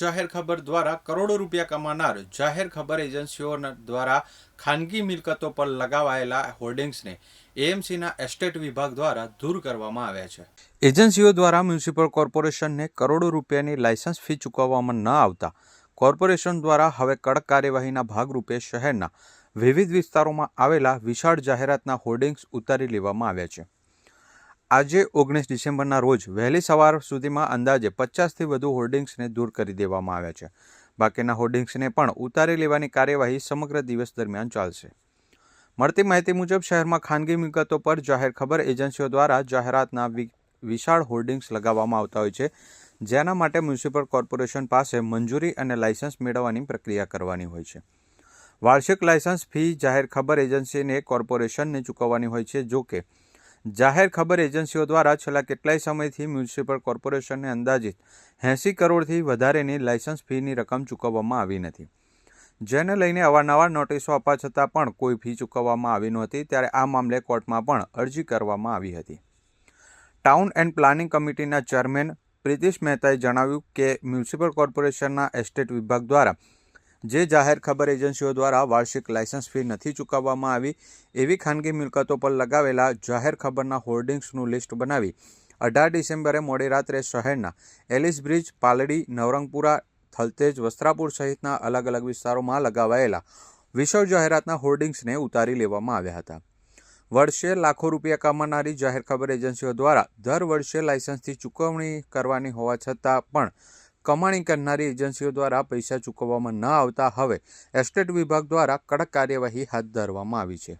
જાહેર ખબર દ્વારા કરોડો રૂપિયા કમાનાર જાહેર ખબર એજન્સીઓ દ્વારા ખાનગી મિલકતો પર લગાવાયેલા હોર્ડિંગ્સને એએમસીના એસ્ટેટ વિભાગ દ્વારા દૂર કરવામાં આવ્યા છે. એજન્સીઓ દ્વારા મ્યુનિસિપલ કોર્પોરેશનને કરોડો રૂપિયાની લાયસન્સ ફી ચૂકવવામાં ન આવતા કોર્પોરેશન દ્વારા હવે કડક કાર્યવાહીના ભાગરૂપે શહેરના વિવિધ વિસ્તારોમાં આવેલા વિશાળ જાહેરાતના હોર્ડિંગ્સ ઉતારી લેવામાં આવ્યા છે. આજે ઓગણીસ ડિસેમ્બરના રોજ વહેલી સવાર સુધીમાં અંદાજે પચાસથી વધુ હોર્ડિંગ્સને દૂર કરી દેવામાં આવ્યા છે. બાકીના હોર્ડિંગ્સને પણ ઉતારી લેવાની કાર્યવાહી સમગ્ર દિવસ દરમિયાન ચાલશે. મળતી માહિતી મુજબ, શહેરમાં ખાનગી મિલકતો પર જાહેર ખબર એજન્સીઓ દ્વારા જાહેરાતના વિશાળ હોર્ડિંગ્સ લગાવવામાં આવતા હોય છે, જેના માટે મ્યુનિસિપલ કોર્પોરેશન પાસે મંજૂરી અને લાયસન્સ મેળવવાની પ્રક્રિયા કરવાની હોય છે. વાર્ષિક લાયસન્સ ફી જાહેર ખબર એજન્સીને કોર્પોરેશનને ચૂકવવાની હોય છે જો કે જાહેર ખબર એજન્સીઓ દ્વારા છેલ્લા કેટલાય સમયથી મ્યુનિસિપલ કોર્પોરેશનને અંદાજિત એંસી કરોડથી વધારેની લાયસન્સ ફીની રકમ ચૂકવવામાં આવી નથી. જેને લઈને અવારનવાર નોટિસો આપવા છતાં પણ કોઈ ફી ચૂકવવામાં આવી નહોતી, ત્યારે આ મામલે કોર્ટમાં પણ અરજી કરવામાં આવી હતી. ટાઉન એન્ડ પ્લાનિંગ કમિટીના ચેરમેન પ્રિતિશ મહેતાએ જણાવ્યું કે મ્યુનિસિપલ કોર્પોરેશનના એસ્ટેટ વિભાગ દ્વારા જે જાહેર ખબર એજન્સીઓ દ્વારા વાર્ષિક લાયસન્સ ફી નથી ચૂકવવામાં આવી, એવી ખાનગી મિલકતો પર લગાવેલા જાહેર ખબરના હોર્ડિંગ્સનું લિસ્ટ બનાવી અઢાર ડિસેમ્બરે મોડી રાત્રે શહેરના એલિસ બ્રિજ, પાલડી, નવરંગપુરા, થલતેજ, વસ્ત્રાપુર સહિતના અલગ અલગ વિસ્તારોમાં લગાવાયેલા વિશ્વ જાહેરાતના હોર્ડિંગ્સને ઉતારી લેવામાં આવ્યા હતા. વર્ષે લાખો રૂપિયા કમાનારી જાહેર ખબર એજન્સીઓ દ્વારા દર વર્ષે લાયસન્સથી ચૂકવણી કરવાની હોવા છતાં પણ કમાણી કરનારી એજન્સીઓ દ્વારા પૈસા ચૂકવવામાં ન આવતા હવે એસ્ટેટ વિભાગ દ્વારા કડક કાર્યવાહી હાથ ધરવામાં આવી છે.